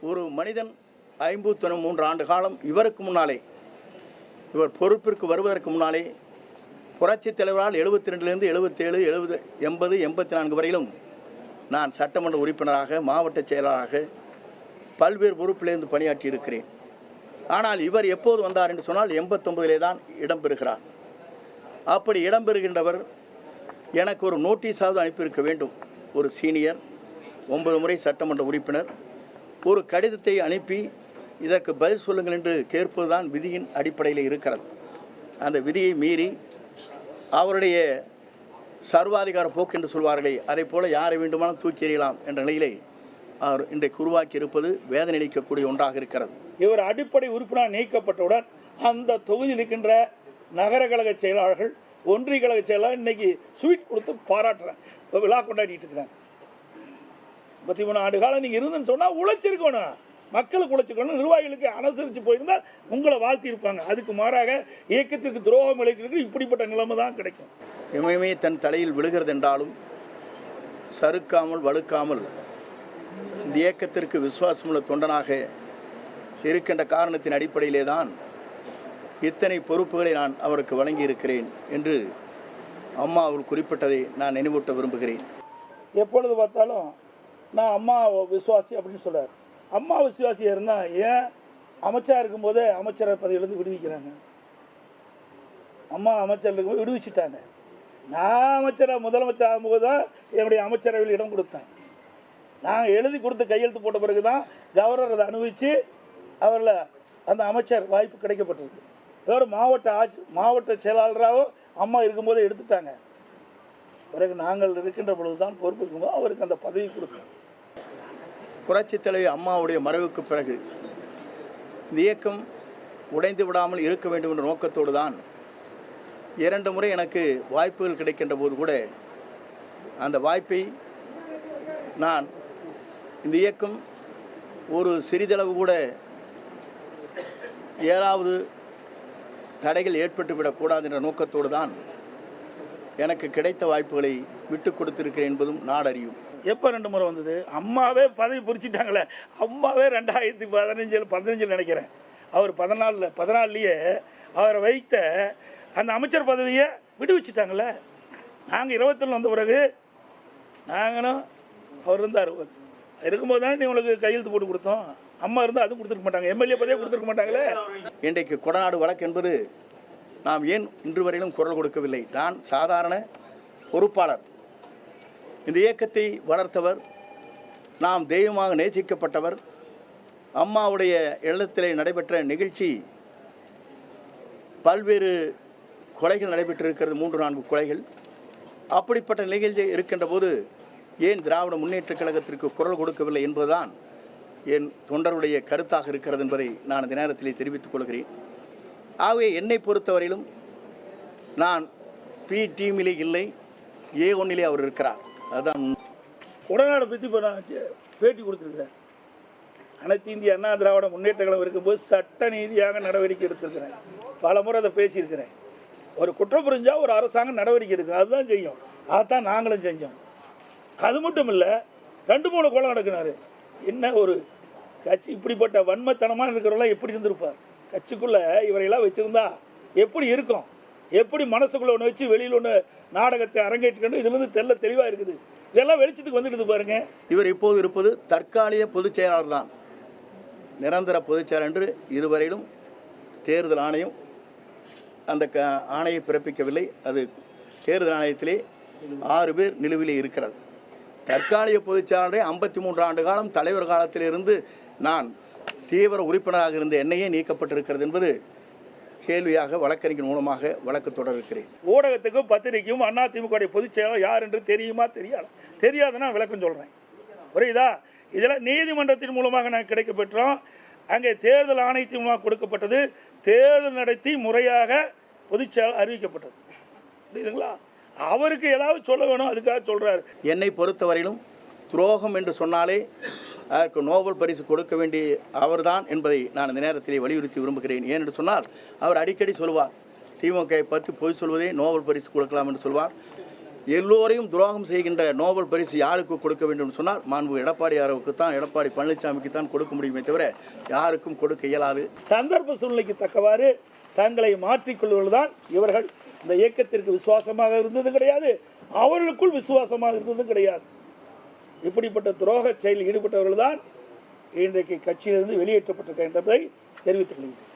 ஒரு மனிதன் ஐம்பத்தி மூன்று ஆண்டு காலம் இவருக்கு முன்னாலே இவர் பொறுப்பிற்கு வருவதற்கு முன்னாலே புரட்சித் தலைவரால் எழுபத்தி ரெண்டுலேருந்து எழுபத்தேழு எழுபது எண்பது எண்பத்தி நான்கு வரையிலும் நான் சட்டமன்ற உறுப்பினராக மாவட்ட செயலராக பல்வேறு பொறுப்பிலிருந்து பணியாற்றி இருக்கிறேன் ஆனால் இவர் எப்போது வந்தார் என்று சொன்னால் எண்பத்தொன்பதிலே தான் இடம்பெறுகிறார். அப்படி இடம்பெறுகின்றவர் எனக்கு ஒரு நோட்டீஸாவது அனுப்பியிருக்க வேண்டும். ஒரு சீனியர் ஒன்பது முறை சட்டமன்ற உறுப்பினர் ஒரு கடிதத்தை அனுப்பி இதற்கு பதில் சொல்லுங்கள் என்று கேட்பதுதான் விதியின் அடிப்படையில் இருக்கிறது. அந்த விதியை மீறி அவருடைய சர்வாதிகார போக்கு என்று சொல்வார்களே அதை போல யாரை வேண்டுமானாலும் தூக்கி எறியலாம் என்ற நிலையிலே அவர் இன்றைக்கு உருவாக்கி இருப்பது வேதனை அளிக்கக்கூடிய ஒன்றாக இருக்கிறது. இவர் அடிப்படை உறுப்பினர் நீக்கப்பட்டவுடன் அந்த தொகுதியில் இருக்கின்ற நகர கழக செயலாளர்கள் ஒன்றிய கழக செயலாளர் இன்னைக்கு ஸ்வீட் கொடுத்து பாராட்டுறேன் விழா கொண்டாடிட்டு இருக்கிறாங்க. பத்தி மூணு ஆண்டு காலம் நீங்கள் இருந்துன்னு சொன்னால் உழைச்சிருக்கணும். மக்களுக்கு உழைச்சிருக்கணும். நிர்வாகிகளுக்கு அனுசரித்து போயிருந்தால் உங்களை வாழ்த்தி இருப்பாங்க. அதுக்கு மாறாக இயக்கத்திற்கு துரோகம் இழைக்கிறதுக்கு இப்படிப்பட்ட நிலைமை தான் கிடைக்கும். இமயமே தன் தலையில் விழுகிறது என்றாலும் சறுக்காமல் வழுக்காமல் இந்த இயக்கத்திற்கு விசுவாசமுள்ள தொண்டனாக இருக்கின்ற காரணத்தின் அடிப்படையிலே தான் இத்தனை பொறுப்புகளை நான் அவருக்கு வழங்கியிருக்கிறேன் என்று அம்மா அவர் குறிப்பிட்டதை நான் நினைவூட்ட விரும்புகிறேன். எப்பொழுது பார்த்தாலும் நான் அம்மா விசுவாசி அப்படின்னு சொல்கிறார் அம்மா விசுவாசியாக இருந்தால் ஏன் அமைச்சா இருக்கும்போதே அமைச்சரை பதவியிலேருந்து விடுவிக்கிறாங்க? அம்மா அமைச்சர் இருக்கும்போது விடுவிச்சிட்டாங்க. நான் அமைச்சராக முதலமைச்சர் ஆகும்போது தான் என்னுடைய அமைச்சரவையில் இடம் கொடுத்தேன். நான் எழுதி கொடுத்து கையெழுத்து போட்ட பிறகு தான் கவர்னர் அதை அனுபவித்து அவரில் அந்த அமைச்சர் வாய்ப்பு கிடைக்கப்பட்டிருக்கு. அதோட மாவட்ட ஆட்சி மாவட்ட செயலாளராகவும் அம்மா இருக்கும்போதே எடுத்துட்டாங்க. பிறகு நாங்கள் இருக்கின்ற பொழுதுதான் தான் அவருக்கு அந்த பதவி கொடுக்கணும் புரட்சித் தலைவி அம்மாவுடைய மறைவுக்கு பிறகு இந்த இயக்கம் உடைந்து விடாமல் இருக்க வேண்டும் என்ற நோக்கத்தோடு தான் இரண்டு முறை எனக்கு வாய்ப்புகள் கிடைக்கின்ற போது கூட அந்த வாய்ப்பை நான் இந்த இயக்கம் ஒரு சிறிதளவு கூட ஏதாவது தடைகள் ஏற்பட்டுவிடக்கூடாது என்ற நோக்கத்தோடு தான் எனக்கு கிடைத்த வாய்ப்புகளை விட்டு கொடுத்திருக்கிறேன் என்பதும் நாடறியும். எப்போ ரெண்டு முறை வந்தது? அம்மாவே பதவி பிரிச்சுட்டாங்களே. அம்மாவே ரெண்டாயிரத்தி பதினஞ்சில் பதினஞ்சில் நினைக்கிறேன். அவர் பதினாலில் பதினாலுலேயே அவரை வைத்த அந்த அமைச்சர் பதவியை விடுவிச்சிட்டாங்களே. நாங்கள் இருபத்தொன்னு வந்த பிறகு நாங்களும் அவர் இருந்தார். இருக்கும்போது தானே நீ உங்களுக்கு கையெழுத்து போட்டு கொடுத்தோம். அம்மா இருந்தால் அதுவும் கொடுத்துருக்க மாட்டாங்க. எம்எல்ஏ பதவியே கொடுத்துருக்க மாட்டாங்களே. இன்றைக்கு கொடநாடு வழக்கு என்பது நாம் ஏன் இன்று வரையிலும் குரல் கொடுக்கவில்லை? நான் சாதாரண பொறுப்பாளர். இந்த இயக்கத்தை வளர்த்தவர் நாம் தெய்வமாக நேசிக்கப்பட்டவர் அம்மாவுடைய இல்லத்திலே நடைபெற்ற நிகழ்ச்சி பல்வேறு கொலைகள் நடைபெற்றிருக்கிறது மூன்று நான்கு கொலைகள். அப்படிப்பட்ட நிகழ்ச்சி இருக்கின்ற போது ஏன் திராவிட முன்னேற்றக் கழகத்திற்கு குரல் கொடுக்கவில்லை என்பதுதான் என் தொண்டருடைய கருத்தாக இருக்கிறது என்பதை நான் இந்த நேரத்திலே தெரிவித்துக் கொள்கிறேன். ஆகவே என்னை பொறுத்தவரையிலும் நான் பி டீமிலே இல்லை. ஏ ஒன்னிலே அவர் இருக்கிறார். அதுதான் உண்மை. பற்றி இப்போ நான் பேட்டி கொடுத்துருக்கிறேன். அனைத்து இந்திய அண்ணா திராவிட முன்னேற்ற கழகம் இருக்கும்போது சட்ட நீதியாக நடவடிக்கை எடுத்திருக்கிறேன். பல முறை அதை பேசியிருக்கிறேன். ஒரு குற்றம் புரிஞ்சால் ஒரு அரசாங்கம் நடவடிக்கை எடுக்கும். அதுதான் செய்யும். அதுதான் நாங்களும் செஞ்சோம். அது மட்டும் இல்லை ரெண்டு மூணு கொலை நடக்குனாரு. என்ன ஒரு கட்சி இப்படிப்பட்ட வன்மத்தனமாக இருக்கிறவங்களாம் எப்படி இருந்திருப்பார்? கட்சிக்குள்ளே இவரையெல்லாம் வச்சுருந்தா எப்படி இருக்கும்? எப்படி மனசுக்குள்ளே ஒன்று வச்சு வெளியில் ஒன்று நாடகத்தை அரங்கேற்றிக்கணும்? இதுலேருந்து தெல்ல தெளிவாக இருக்குது. இதெல்லாம் வெளிச்சத்துக்கு வந்துடுது பாருங்க. இவர் இப்போது இருப்பது தற்காலிக பொதுச் செயலாளர் தான். நிரந்தர பொதுச் செயலாளர் என்று இதுவரையிலும் தேர்தல் ஆணையம் அந்த க ஆணையை பிறப்பிக்கவில்லை. அது தேர்தல் ஆணையத்திலே ஆறு பேர் நிலுவிலே இருக்கிறது தற்காலிக பொதுச் செயலாளரை ஐம்பத்தி மூன்று ஆண்டு காலம் தலைவர் காலத்திலிருந்து நான் தீவிர உறுப்பினராக இருந்த என்னையே நீக்கப்பட்டிருக்கிறது என்பது கேள்வியாக வழக்கறிஞர் மூலமாக வழக்கு தொடர்கிறேன். ஊடகத்துக்கும் பத்திரிக்கையும் அதிமுக பொதுச் செயலாளர் யார் என்று தெரியுமா? தெரியாதா. தெரியாதுன்னா நான் விளக்கம் சொல்கிறேன் புரியுதா? இதெல்லாம் நீதிமன்றத்தின் மூலமாக நான் கிடைக்க பெற்றோம் அங்கே தேர்தல் ஆணையத்தின் மூலமாக கொடுக்கப்பட்டது. தேர்தல் நடத்தி முறையாக பொதுச் செயலாளர் அறிவிக்கப்பட்டது. புரியுதுங்களா? அவருக்கு ஏதாவது சொல்ல வேணும் அதுக்காக சொல்கிறாரு என்னை பொறுத்தவரையிலும் துரோகம் என்று சொன்னாலே அதற்கு நோபல் பரிசு கொடுக்க வேண்டிய அவர்தான் என்பதை நான் இந்த நேரத்திலே வலியுறுத்தி விரும்புகிறேன். ஏனென்று சொன்னால் அவர் அடிக்கடி சொல்வார் திமுகவை பற்றி பொய் சொல்வதே நோபல் பரிசு கொடுக்கலாம் என்று சொல்வார். எல்லோரையும் துரோகம் செய்கின்ற நோபல் பரிசு யாருக்கு கொடுக்க வேண்டும் என்று சொன்னால் மாண்பு எடப்பாடியாருக்கு தான் எடப்பாடி பழனிசாமிக்கு தான் கொடுக்க முடியுமே தவிர யாருக்கும் கொடுக்க இயலாது. சந்தர்ப்ப சூழ்நிலைக்கு தக்கவாறு தங்களை மாற்றிக்கொள்வதுதான் இவர்கள் இந்த இயக்கத்திற்கு விசுவாசமாக இருந்தது கிடையாது அவர்களுக்குள் விசுவாசமாக இருந்ததும் கிடையாது. இப்படிப்பட்ட துரோக செயலில் ஈடுபட்டவர்கள் தான் இன்றைக்கு கட்சியிலிருந்து வெளியேற்றப்பட்டிருக்கின்றதை தெரிவித்துக் கொள்கிறேன்.